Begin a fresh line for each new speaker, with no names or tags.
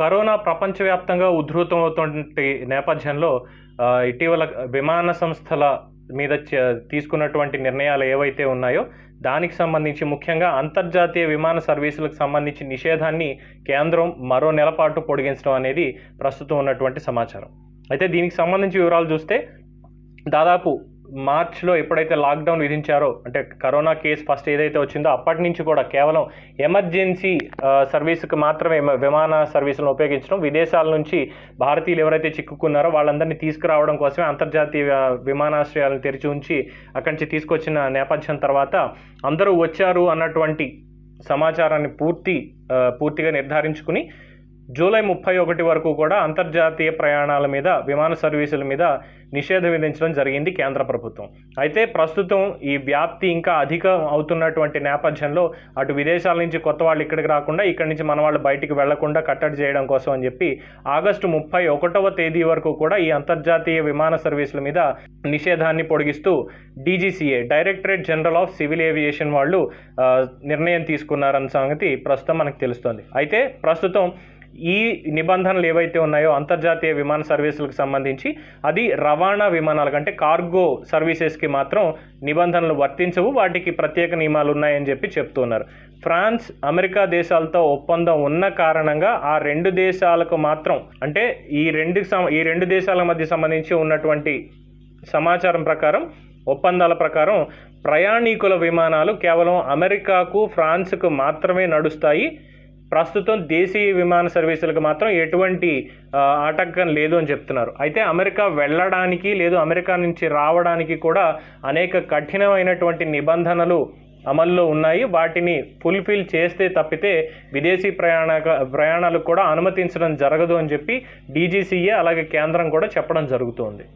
Corona ప్రపంచవ్యాప్తంగా ఉధృతమవుతున్న నేపథ్యంలో ఇటీవల విమాన సంస్థల మీద తీసుకున్నటువంటి నిర్ణయాలు ఏవైతే ఉన్నాయో దానికి సంబంధించి ముఖ్యంగా అంతర్జాతీయ విమాన సర్వీసులకు సంబంధించి నిషేధాన్ని కేంద్రం మరో నెల పాటు పొడిగించడం అనేది ప్రస్తుతం ఉన్నటువంటి సమాచారం. అయితే దీనికి సంబంధించి వివరాలు చూస్తే దాదాపు మార్చ్లో ఎప్పుడైతే లాక్డౌన్ విధించారో అంటే కరోనా కేసు ఫస్ట్ ఏదైతే వచ్చిందో అప్పటి నుంచి కూడా కేవలం ఎమర్జెన్సీ సర్వీస్కి సర్వీసుకు మాత్రమే విమాన సర్వీసులను ఉపయోగించడం విదేశాల నుంచి భారతీయులు ఎవరైతే చిక్కుకున్నారో వాళ్ళందరినీ తీసుకురావడం కోసమే అంతర్జాతీయ విమానాశ్రయాలను తెరిచి ఉంచి అక్కడి నుంచి తీసుకొచ్చిన నేపథ్యం తర్వాత అందరూ వచ్చారు అన్నటువంటి సమాచారాన్ని పూర్తి పూర్తిగా నిర్ధారించుకుని జూలై ముప్పై ఒకటి వరకు కూడా అంతర్జాతీయ ప్రయాణాల మీద విమాన సర్వీసుల మీద నిషేధం విధించడం జరిగింది కేంద్ర ప్రభుత్వం. అయితే ప్రస్తుతం ఈ వ్యాప్తి ఇంకా అధికం అవుతున్నటువంటి నేపథ్యంలో అటు విదేశాల నుంచి కొత్త వాళ్ళు ఇక్కడికి రాకుండా ఇక్కడి నుంచి మన వాళ్ళు బయటికి వెళ్ళకుండా కట్టడి చేయడం కోసం అని చెప్పి ఆగస్టు ముప్పై ఒకటవ తేదీ వరకు కూడా ఈ అంతర్జాతీయ విమాన సర్వీసుల మీద నిషేధాన్ని పొడిగిస్తూ DGCA directorate general of civil aviation వాళ్ళు నిర్ణయం తీసుకున్నారన్న సంగతి ప్రస్తుతం మనకు తెలుస్తోంది. అయితే ప్రస్తుతం ఈ నిబంధనలు ఏవైతే ఉన్నాయో అంతర్జాతీయ విమాన సర్వీసులకు సంబంధించి అది రవాణా విమానాలకు అంటే కార్గో సర్వీసెస్కి మాత్రం నిబంధనలు వర్తించవు. వాటికి ప్రత్యేక నియమాలు ఉన్నాయని చెప్పి చెప్తున్నారు. ఫ్రాన్స్ అమెరికా దేశాలతో ఒప్పందం ఉన్న కారణంగా ఆ రెండు దేశాలకు మాత్రం అంటే ఈ రెండు సం- ఈ రెండు దేశాల మధ్య సంబంధించి ఉన్నటువంటి సమాచారం ప్రకారం ఒప్పందాల ప్రకారం ప్రయాణికుల విమానాలు కేవలం అమెరికాకు ఫ్రాన్స్కు మాత్రమే నడుస్తాయి. ప్రస్తుతం దేశీయ విమాన సర్వీసులకు మాత్రం ఎటువంటి ఆటంకం లేదు అని చెప్తున్నారు. అయితే అమెరికా వెళ్ళడానికి లేదు అమెరికా నుంచి రావడానికి కూడా అనేక కఠినమైనటువంటి నిబంధనలు అమల్లో ఉన్నాయి. వాటిని ఫుల్ఫిల్ చేస్తే తప్పితే విదేశీ ప్రయాణ ప్రయాణాలకు కూడా అనుమతించడం జరగదు అని చెప్పి డీజీసీఏ అలాగే కేంద్రం కూడా చెప్పడం జరుగుతోంది.